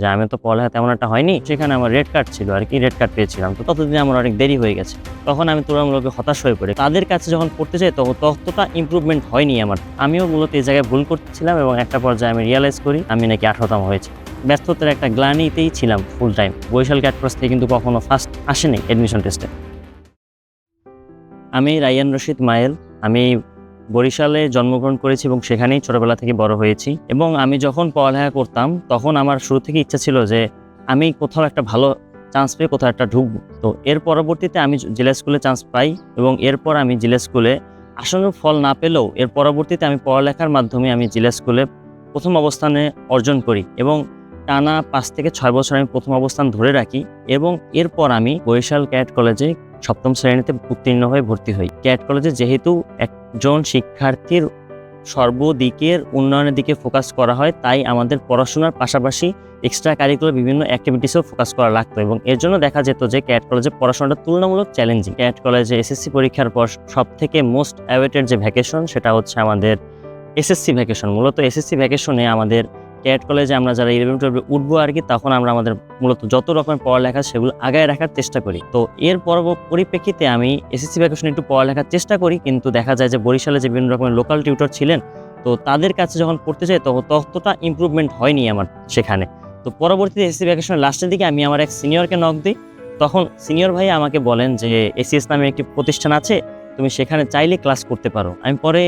যে আমি তো পড়ালেখা তেমন একটা হয়নি, সেখানে আমার রেড কার্ড ছিল, আর কি রেড কার্ড পেয়েছিলাম। তো ততদিন আমার অনেক দেরি হয়ে গেছে। তখন আমি তুলনামূলক হতাশ হয়ে পড়ি। তাদের কাছে যখন পড়তে যাই, তখন ততটা ইমপ্রুভমেন্ট হয়নি আমার। আমিও মূলত এই জায়গায় ভুল করছিলাম এবং একটা পর্যায়ে আমি রিয়েলাইজ করি, আমি নাকি আঠারোতম হয়েছে। ব্যস্ততার একটা গ্লানিতেই ছিলাম ফুল টাইম বৈশাল ক্যাটক্রস থেকে কিন্তু কখনো ফার্স্ট আসেনি অ্যাডমিশন টেস্টে আমি রায়ান রশিদ মায়েল। আমি বরিশালে জন্মগ্রহণ করেছি এবং সেখানেই ছোটবেলা থেকে বড় হয়েছি। এবং আমি যখন পড়ালেখা করতাম, তখন আমার শুরু থেকে ইচ্ছা ছিল যে আমি কোথাও একটা ভালো চান্স পেয়ে কোথাও একটা ঢুকবো। তো এর পরবর্তীতে আমি জেলা স্কুলে চান্স পাই এবং এরপর আমি জেলা স্কুলে আসন্ন ফল না পেলেও এর পরবর্তীতে আমি পড়ালেখার মাধ্যমে আমি জেলা স্কুলে প্রথম অবস্থানে অর্জন করি এবং টানা পাঁচ থেকে ছয় বছর আমি প্রথম অবস্থান ধরে রাখি এবং এরপর আমি বরিশাল ক্যাট কলেজে সপ্তম শ্রেণীতে উত্তীর্ণ হয়ে ভর্তি হই। ক্যাট কলেজে যেহেতু একজন শিক্ষার্থীর সর্বদিকের উন্নয়নের দিকে ফোকাস করা হয়, তাই আমাদের পড়াশোনার পাশাপাশি এক্সট্রা কারিকুলার বিভিন্ন অ্যাক্টিভিটিসেও ফোকাস করা লাগতো এবং এর জন্য দেখা যেত যে ক্যাট কলেজে পড়াশোনাটা তুলনামূলক চ্যালেঞ্জিং ক্যাট কলেজে এসএসসি পরীক্ষার পর সব থেকে মোস্ট অ্যাওয়েটেড যে ভ্যাকেশন সেটা হচ্ছে আমাদের এসএসসি ভ্যাকেশন মূলত এসএসসি ভ্যাকেশনে আমাদের ক্যাট কলেজে আমরা যারা ইলেভেন টুয়েলভে উঠবো আর কি, তখন আমরা আমাদের মূলত যত রকমের পড়ালেখা সেগুলো আগায় রাখার চেষ্টা করি। তো এর পরব পরিপ্রেক্ষিতে আমি এসএসসি ভ্যাকেশনে একটু পড়ালেখার চেষ্টা করি, কিন্তু দেখা যায় যে বরিশালে যে বিভিন্ন রকমের লোকাল টিউটর ছিলেন, তো তাদের কাছে যখন পড়তে যাই, তখন ততটা ইমপ্রুভমেন্ট হয়নি আমার সেখানে। তো পরবর্তীতে এসএসসি ভ্যাকেশনের লাস্টের দিকে আমি আমার এক সিনিয়রকে নক দিই। তখন সিনিয়র ভাই আমাকে বলেন যে এসিএস নামে একটি প্রতিষ্ঠান আছে, তুমি সেখানে চাইলে ক্লাস করতে পারো। আমি পরে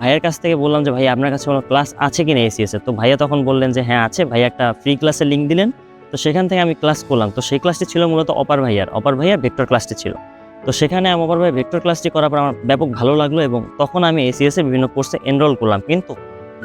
ভাইয়ের কাছ থেকে বললাম যে ভাই আপনার কাছে কোনো ক্লাস আছে কি না এসিএস তো ভাইয়া তখন বললেন যে হ্যাঁ আছে। ভাইয়া একটা ফ্রি ক্লাসের লিঙ্ক দিলেন। তো সেখান থেকে আমি ক্লাস করলাম। তো সেই ক্লাসটি ছিল মূলত অপার ভাইয়ার। অপার ভাইয়ার ভেক্টর ক্লাসটি ছিল। তো সেখানে আমি অপার ভাই ভেক্টর ক্লাসটি করার পর আমার ব্যাপক ভালো লাগল এবং তখন আমি এসিএস এর বিভিন্ন কোর্সে এনরোল করলাম। কিন্তু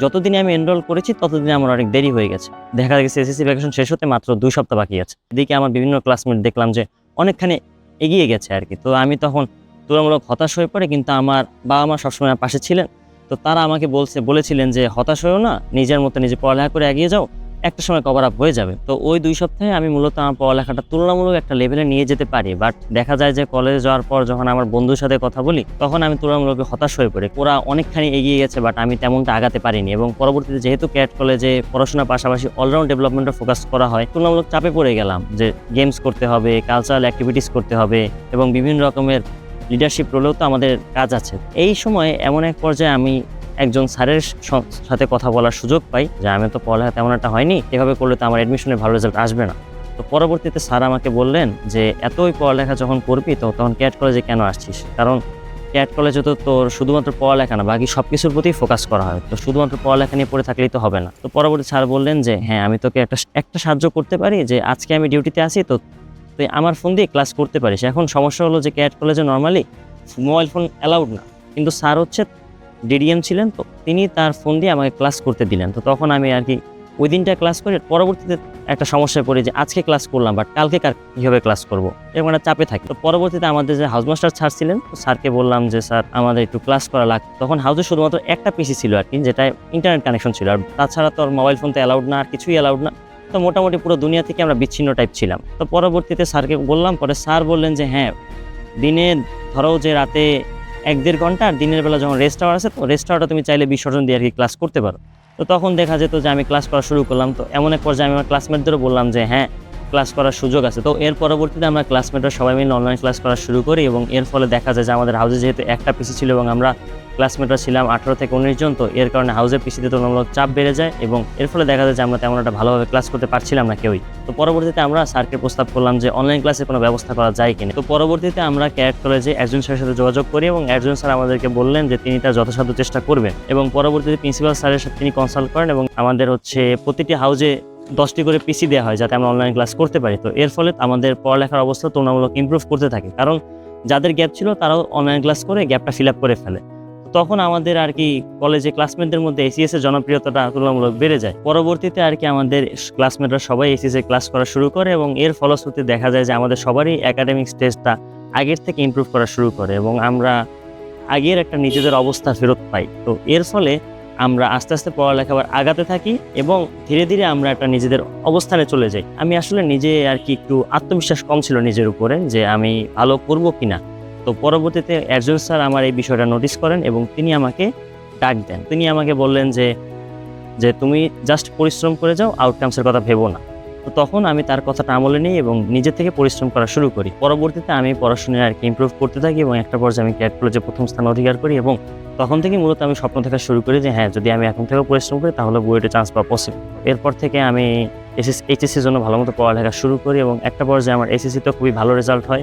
যতদিনে আমি এনরোল করেছি ততদিনে আমার অনেক দেরি হয়ে গেছে। দেখা গেছে এসএসসি ভ্যাকেশন শেষ হতে মাত্র দুই সপ্তাহ বাকি আছে। এদিকে আমার বিভিন্ন ক্লাসমেট দেখলাম যে, অনেকখানি এগিয়ে গেছে আর কি। তো আমি তখন তুলনামূলক হতাশ হয়ে পড়ে, কিন্তু আমার বাবা মা সবসময় পাশে ছিলেন। তো তারা আমাকে বলছে, বলেছিলেন যে, হতাশ হয়েও না, নিজের মতো নিজে পড়ালেখা করে এগিয়ে যাও, একটা সময় কভার আপ হয়ে যাবে। তো ওই দুই সপ্তাহে আমি মূলত আমার পড়ালেখাটা তুলনামূলক একটা লেভেলে নিয়ে যেতে পারি। বাট দেখা যায় যে কলেজে যাওয়ার পর যখন আমার বন্ধুর সাথে কথা বলি, তখন আমি তুলনামূলক হতাশ হয়ে পড়ি। ওরা অনেকখানি এগিয়ে গেছে বাট আমি তেমনটা আগাতে পারিনি এবং পরবর্তীতে যেহেতু ক্যাট কলেজে পড়াশোনার পাশাপাশি অলরাউন্ড ডেভেলপমেন্টে ফোকাস করা হয়, তুলনামূলক চাপে পড়ে গেলাম যে গেমস করতে হবে কালচারাল অ্যাক্টিভিটিস করতে হবে এবং বিভিন্ন রকমের লিডারশিপ রোলেও তো আমাদের কাজ আছে। এই সময়ে এমন এক পর্যায়ে আমি একজন স্যারের সাথে কথা বলার সুযোগ পাই যে আমি তো পড়ালেখা তেমন একটা হয়নি, এভাবে করলে তো আমার অ্যাডমিশনে ভালো রেজাল্ট আসবে না। তো পরবর্তীতে স্যার আমাকে বললেন যে, এতই পড়ালেখা যখন করবি তো তখন ক্যাট কলেজে কেন আসছিস? কারণ ক্যাট কলেজে তো তোর শুধুমাত্র পড়ালেখা না, বাকি সব কিছুর প্রতি ফোকাস করা হয়। তো শুধুমাত্র পড়ালেখা নিয়ে পড়ে থাকলেই তো হবে না। তো পরবর্তী স্যার বললেন যে হ্যাঁ আমি তোকে একটা একটা সাহায্য করতে পারি যে, আজকে আমি ডিউটিতে আসি তো তুই আমার ফোন দিয়ে ক্লাস করতে পারিস। এখন সমস্যা হলো যে ক্যাট কলেজে নর্মালি মোবাইল ফোন অ্যালাউড না। কিন্তু স্যার হচ্ছে ডিডিএম ছিলেন তো, তিনি তার ফোন দিয়ে আমাকে ক্লাস করতে দিলেন। তো তখন আমি আর কি ওই দিনটা ক্লাস করে পরবর্তীতে একটা সমস্যায় পড়ি যে আজকে ক্লাস করলাম বাট কালকে কার কীভাবে ক্লাস করব? এরকম একটা চাপে থাকি। তো পরবর্তীতে আমাদের যে হাউস মাস্টার স্যার ছিলেন, তো স্যারকে বললাম যে, স্যার, আমাদের একটু ক্লাস করা লাগ তখন হাউসে শুধুমাত্র একটা পিসি ছিল আর কি যেটা ইন্টারনেট কানেকশন ছিল। আর তাছাড়া তো মোবাইল ফোন তো অ্যালাউড না, আর কিছুই অ্যালাউড না। তো মোটামুটি পুরো দুনিয়া থেকে আমরা বিচ্ছিন্ন টাইপ ছিলাম। তো পরবর্তীতে স্যারকে বললাম, পরে স্যার বললেন যে হ্যাঁ দিনে ধরো যে রাতে এক দেড় ঘণ্টা আর দিনের বেলা যখন রেস্ট আওয়ার আছে, তো রেস্ট আওয়ারটা তুমি চাইলে বিসর্জন দিয়ে আর কি ক্লাস করতে পারো। তো তখন দেখা যেত যে, আমি ক্লাস করা শুরু করলাম। তো এমন এক পর্যায়ে আমি আমার ক্লাসমেটদেরও বললাম যে হ্যাঁ ক্লাস করার সুযোগ আছে। তো এর পরবর্তীতে আমরা ক্লাসমেটরা সবাই মিলে অনলাইন ক্লাস করা শুরু করি এবং এর ফলে দেখা যায় যে আমাদের হাউসে যেহেতু একটা পিসি ছিল এবং আমরা ক্লাসমেটরা ছিলাম আঠারো থেকে উনিশ জন, তো এর কারণে হাউসের পিসিতে তুলনামূলক চাপ বেড়ে যায় এবং এর ফলে দেখা যায় যে আমরা তেমন একটা ভালোভাবে ক্লাস করতে পারছিলাম না কেউই। তো পরবর্তীতে আমরা স্যারকে প্রস্তাব করলাম যে অনলাইন ক্লাসে কোনো ব্যবস্থা করা যায় কিনা। তো পরবর্তীতে আমরা ক্যাট কলেজে একজন স্যারের সাথে যোগাযোগ করি এবং একজন স্যার আমাদেরকে বললেন যে তিনি তার যথাসাধ্য চেষ্টা করবেন। এবং পরবর্তীতে প্রিন্সিপাল স্যারের সাথে তিনি কনসাল্ট করেন এবং আমাদের হচ্ছে প্রতিটি হাউজে দশটি করে পিসি দেওয়া হয় যাতে আমরা অনলাইন ক্লাস করতে পারি। তো এর ফলে আমাদের পড়ালেখার অবস্থা তুলনামূলক ইমপ্রুভ করতে থাকে। কারণ যাদের গ্যাপ ছিল, তারাও অনলাইন ক্লাস করে গ্যাপটা ফিল করে ফেলে। তখন আমাদের আর কি কলেজে ক্লাসমেটদের মধ্যে এসিএস এর জনপ্রিয়তাটা তুলনামূলক বেড়ে যায়। পরবর্তীতে আর কি আমাদের ক্লাসমেটরা সবাই এসিএস এ ক্লাস করা শুরু করে এবং এর ফলশ্রুতিতে দেখা যায় যে আমাদের সবারই একাডেমিক স্টেজটা আগের থেকে ইমপ্রুভ করা শুরু করে এবং আমরা আগের একটা নিজেদের অবস্থা ফেরত পাই। তো এর ফলে আমরা আস্তে আস্তে পড়ালেখা আবার আগাতে থাকি এবং ধীরে ধীরে আমরা একটা নিজেদের অবস্থানে চলে যাই। আমি আসলে নিজে আর কি একটু আত্মবিশ্বাস কম ছিল নিজের উপরে যে আমি ভালো করব কিনা। তো পরবর্তীতে একজন স্যার আমার এই বিষয়টা নোটিস করেন এবং তিনি আমাকে ডাক দেন। তিনি আমাকে বললেন যে যে তুমি জাস্ট পরিশ্রম করে যাও আউটকামসের কথা ভেবো না। তো তখন আমি তার কথাটা আমলে নিই এবং নিজে থেকে পরিশ্রম করা শুরু করি। পরবর্তীতে আমি পড়াশোনায় আর কি ইমপ্রুভ করতে থাকি এবং একটা পর্যায়ে আমি ক্যাট কলেজে প্রথম স্থান অধিকার করি এবং তখন থেকে মূলত আমি স্বপ্ন দেখা শুরু করি যে হ্যাঁ যদি আমি এখন থেকে পরিশ্রম করি তাহলে বুয়েটে চান্স পাওয়া পসিবল এরপর থেকে আমি এসএস এইচএসসির জন্য ভালো মতো পড়ালেখা শুরু করি এবং একটা পর্যায়ে আমার এসএসসিতে খুবই ভালো রেজাল্ট হয়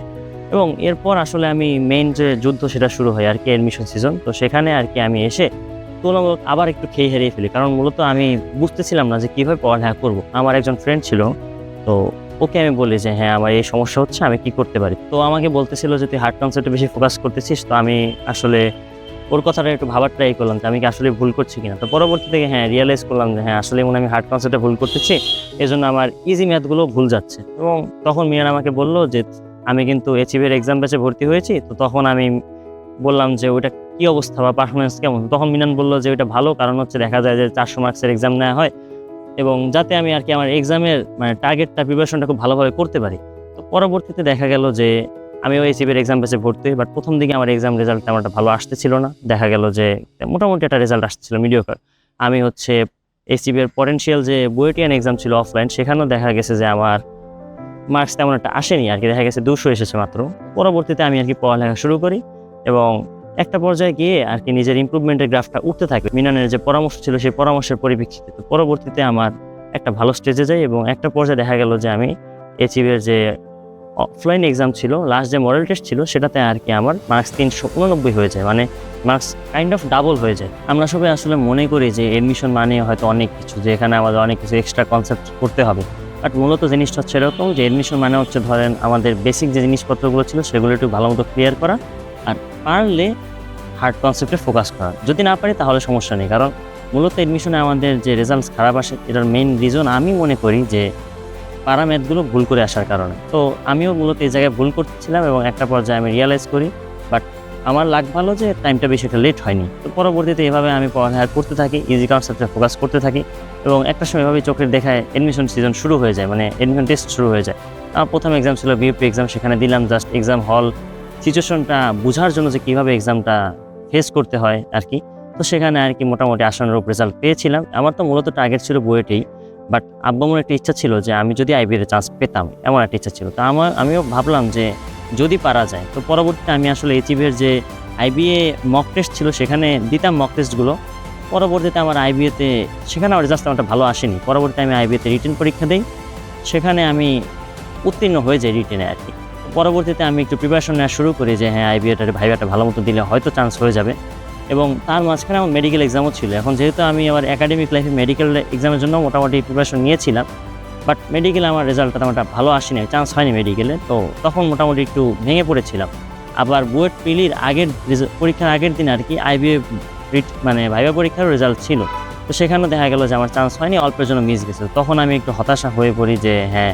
এবং এরপর আসলে আমি মেইন যে যুদ্ধ সেটা শুরু হয় আর কি অ্যাডমিশন সিজন তো সেখানে আর কি আমি এসে তুলনামূলক আবার একটু খেয়ে হারিয়ে ফেলি। কারণ মূলত আমি বুঝতেছিলাম না যে কীভাবে পড়ালেখা করব। আমার একজন ফ্রেন্ড ছিল, তো ওকে আমি বলি যে হ্যাঁ আমার এই সমস্যা হচ্ছে, আমি কি করতে পারি? তো আমাকে বলতেছিল যে, তুই হার্ড কনসেপ্টে বেশি ফোকাস করতেছিস, তো আমি আসলে ওর কথাটা একটু ভাবার ট্রাই করলাম যে, আমি কি আসলে ভুল করছি কিনা? তো পরবর্তী থেকে হ্যাঁ রিয়েলাইজ করলাম যে হ্যাঁ আসলে মনে আমি হার্ড কনসেপ্টে ভুল করতেছি এই জন্য আমার ইজি ম্যাথগুলো ভুল যাচ্ছে। এবং তখন মিয়ান আমাকে বলল যে, আমি কিন্তু এইচইবির এক্সাম ব্যাচে ভর্তি হয়েছি, তো তখন আমি বললাম যে, ওইটা কি অবস্থা বা পারফরমেন্স কেমন? তখন মিনান বলল যে ওইটা ভালো, কারণ হচ্ছে দেখা যায় যে চারশো মার্কসের এক্সাম নেওয়া হয় এবং যাতে আমি আর কি আমার এক্সামের মানে টার্গেটটা প্রিপারেশনটা খুব ভালোভাবে করতে পারি। তো পরবর্তীতে দেখা গেল যে আমি ওই সিবির এক্সাম বেসে ভর্তি হই বাট প্রথম দিকে আমার এক্সাম রেজাল্ট তেমন একটা ভালো আসতেছিল না। দেখা গেল যে মোটামুটি একটা রেজাল্ট আসছিল মিডিওকার আমি হচ্ছে এসিবির পটেনশিয়াল যে বুয়েটিয়ান এক্সাম ছিল অফলাইন সেখানেও দেখা গেছে যে আমার মার্কস তেমন একটা আসেনি, আর কি দেখা গেছে দুশো এসেছে মাত্র। পরবর্তীতে আমি আর কি পড়ালেখা শুরু করি এবং একটা পর্যায়ে গিয়ে আর কি নিজের ইমপ্রুভমেন্টের গ্রাফটা উঠতে থাকে মিনানের যে পরামর্শ ছিল, সেই পরামর্শের পরিপ্রেক্ষিতে পরবর্তীতে আমার একটা ভালো স্টেজে যাই এবং একটা পর্যায়ে দেখা গেল যে আমি এচিভের যে অফলাইন এক্সাম ছিল লাস্ট যে মডেল টেস্ট ছিল, সেটাতে আর কি আমার মার্কস তিনশো উননব্বই হয়ে যায়। মানে মার্কস কাইন্ড অফ ডাবল হয়ে যায়। আমরা সবাই আসলে মনে করি যে এডমিশন মানে হয়তো অনেক কিছু, যে এখানে আমাদের অনেক কিছু এক্সট্রা কনসেপ্ট করতে হবে। বাট মূলত জিনিসটা হচ্ছে এরকম যে এডমিশন মানে হচ্ছে ধরেন আমাদের বেসিক যে জিনিসপত্রগুলো ছিল, সেগুলো একটু ভালো মতো ক্লিয়ার করা আর পারলে হার্ড কনসেপ্টে ফোকাস করা। যদি না পারি, তাহলে সমস্যা নেই। কারণ মূলত এডমিশনে আমাদের যে রেজাল্টস খারাপ আসে, এটার মেইন রিজন আমি মনে করি যে পারা ম্যাথগুলো ভুল করে আসার কারণে। তো আমিও মূলত এই জায়গায় ভুল করছিলাম এবং একটা পর্যায়ে আমি রিয়ালাইজ করি বাট আমার লাগ ভালো যে টাইমটা বেশি একটা লেট হয়নি। তো পরবর্তীতে এভাবে আমি পড়ালেখা করতে থাকি ইজি কনসেপ্টে ফোকাস করতে থাকি এবং একটা সময় এভাবে চোখের দেখায় এডমিশন সিজন শুরু হয়ে যায় মানে এডমিশন টেস্ট শুরু হয়ে যায়। আমার প্রথম এক্সাম ছিল বিউপি এক্সাম সেখানে দিলাম জাস্ট এক্সাম হল সিচুয়েশনটা বোঝার জন্য যে কীভাবে এক্সামটা ফেস করতে হয় আর কি। তো সেখানে আর কি মোটামুটি আশানুরূপ রেজাল্ট পেয়েছিলাম। আমার তো মূলত টার্গেট ছিল বুয়েটেই বাট আব্বামুর একটা ইচ্ছা ছিল যে আমি যদি আইবিএর চান্স পেতাম, এমন একটা ইচ্ছা ছিল। তো আমার, আমিও ভাবলাম যে যদি পারা যায়, তো পরবর্তীতে আমি আসলে এইচইবির যে আইবিএ মক টেস্ট ছিল সেখানে দিতাম মক টেস্টগুলো পরবর্তীতে আমার আইবিএতে সেখানে আমার রেজাল্ট একটা ভালো আসেনি। পরবর্তীতে আমি আইবিএতে রিটেন পরীক্ষা দিই। সেখানে আমি উত্তীর্ণ হয়ে যাই রিটেনে আর কি। পরবর্তীতে আমি একটু প্রিপারেশন নেওয়া শুরু করি যে হ্যাঁ আইবিএটার ভাইবাটা ভালো মতো দিলে হয়তো চান্স হয়ে যাবে। এবং তার মাঝখানে আমার মেডিকেল এক্সামও ছিল। এখন যেহেতু আমি আমার একাডেমিক লাইফে মেডিকেল এক্সামের জন্য মোটামুটি প্রিপারেশন নিয়েছিলাম বাট মেডিকেলে আমার রেজাল্টটা তেমন ভালো আসেনি চান্স হয়নি মেডিকেলে তো তখন মোটামুটি একটু ভেঙে পড়েছিলাম। আবার বুয়েট পিলির আগের পরীক্ষার আগের দিন আর কি আইবিএ মানে ভাইবা পরীক্ষারও রেজাল্ট ছিল। তো সেখানেও দেখা গেল যে আমার চান্স হয়নি, অল্পের জন্য মিস গেছে। তখন আমি একটু হতাশা হয়ে পড়ি যে হ্যাঁ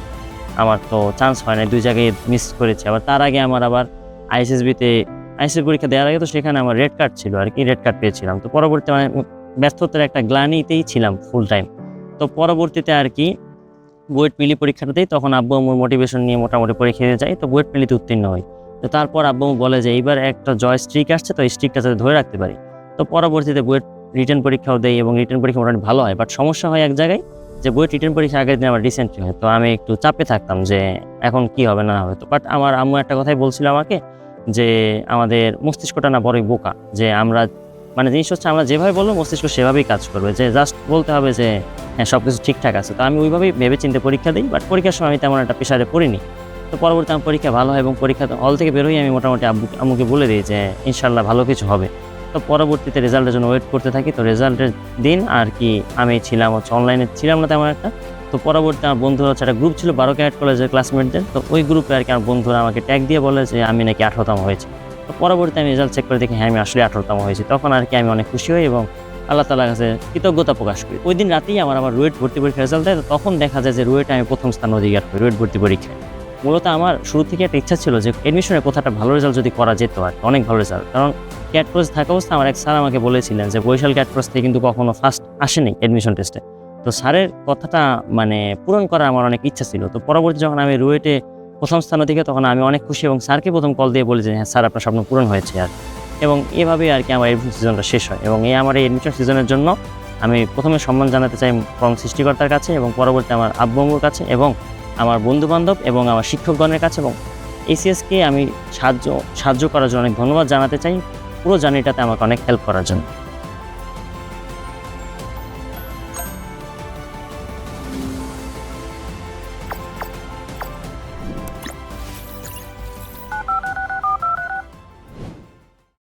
আমার তো চান্স হয় না দুই জায়গায় মিস করেছি। আবার তার আগে আমার আবার আইএসএসবিতে আইএসএস পরীক্ষা দেওয়ার আগে তো সেখানে আমার রেড কার্ড ছিল, আর কি রেড কার্ড পেয়েছিলাম। তো পরবর্তী মানে ব্যস্ততার একটা গ্লানিতেই ছিলাম ফুল টাইম তো পরবর্তীতে আর কি বুয়েট মিলি পরীক্ষাটাতেই তখন আব্বু আম্মুর মোটিভেশন নিয়ে মোটামুটি পরীক্ষা দিয়ে যাই, তো বুয়েট মিলিতে উত্তীর্ণ হই। তো তারপর আব্বু বলে যে, এইবার একটা জয় স্ট্রিক আসছে, তো এই স্ট্রিকটা যাতে ধরে রাখতে পারি। তো পরবর্তীতে বুয়েট রিটার্ন পরীক্ষাও দেয় এবং রিটার্ন পরীক্ষা মোটামুটি ভালো হয় বাট সমস্যা হয় এক জায়গায় যে বইয়ের রিটার্ন পরীক্ষা আগের দিন আমার রিসেন্টলি হয়, তো আমি একটু চাপে থাকতাম যে এখন কি হবে না হবে। তো বাট আমার আম্মু একটা কথাই বলছিল আমাকে যে আমাদের মস্তিষ্কটা না বড়ই বোকা, যে আমরা মানে জিনিস হচ্ছে আমরা যেভাবে বলব মস্তিষ্ক সেভাবেই কাজ করবে, যে জাস্ট বলতে হবে যে হ্যাঁ সব কিছু ঠিকঠাক আছে। তো আমি ওইভাবেই ভেবে চিন্তে পরীক্ষা দিই বাট পরীক্ষার সময় আমি তেমন একটা প্রেশারে পড়িনি। তো পরবর্তী আমার পরীক্ষা ভালো হয় এবং পরীক্ষা হল থেকে বেরোই আমি মোটামুটি আব্বু, আম্মুকে বলে দিই যে ইনশাল্লাহ ভালো কিছু হবে। তো পরবর্তীতে রেজাল্টের জন্য ওয়েট করতে থাকি। তো রেজাল্টের দিন আর কি আমি ছিলাম হচ্ছে অনলাইনে ছিলাম না তেমন একটা। তো পরবর্তী আমার বন্ধুরা হচ্ছে একটা গ্রুপ ছিল বারো ক্যারেট কলেজের ক্লাসমেটদের তো ওই গ্রুপে আর কি আমার বন্ধুরা আমাকে ট্যাগ দিয়ে বলে যে, আমি নাকি আঠারোতম হয়েছি। তো পরবর্তীতে আমি রেজাল্ট চেক করে দেখি হ্যাঁ আমি আসলে আঠারোতম হয়েছি। তখন আর কি আমি অনেক খুশি হই এবং আল্লাহ তালার কাছে কৃতজ্ঞতা প্রকাশ করি। ওই দিন রাতেই আমার আবার রুয়েট ভর্তি পরীক্ষা রেজাল্ট দেয়। তখন দেখা যায় যে রুয়েটে আমি প্রথম স্থান অধিকার করি রুয়েট ভর্তি পরীক্ষায়। মূলত আমার শুরু থেকে একটা ইচ্ছা ছিল যে এডমিশনের কোথাটা ভালো রেজাল্ট যদি করা যেত আর অনেক ভালো রেজাল্ট কারণ ক্যাট ক্রস থাকা অবস্থা আমার এক স্যার আমাকে বলেছিলেন যে বৈশাল ক্যাট ক্রস থেকে কিন্তু কখনো ফার্স্ট আসেনি এডমিশন টেস্টে তো স্যারের কথাটা মানে পূরণ করার আমার অনেক ইচ্ছা ছিল। তো পরবর্তী যখন আমি রুয়েটে প্রথম স্থান থেকে তখন আমি অনেক খুশি এবং স্যারকে প্রথম কল দিয়ে বলি যে হ্যাঁ স্যার আপনার স্বপ্ন পূরণ হয়েছে আর এবং এভাবে আর কি আমার এডমিশন সিজনটা শেষ হয় এবং এই আমার এই এডমিশন সিজনের জন্য আমি প্রথমে সম্মান জানাতে চাই পরম সৃষ্টিকর্তার কাছে এবং পরবর্তী আমার আব্বু কাছে এবং আমার বন্ধুবান্ধব এবং আমার শিক্ষকগণের কাছে এবং এসিএসকে আমি সাহায্য সাহায্য করার জন্য অনেক ধন্যবাদ জানাতে চাই। পুরো জার্নিটাতে আমাকে অনেক হেল্প করার জন্য।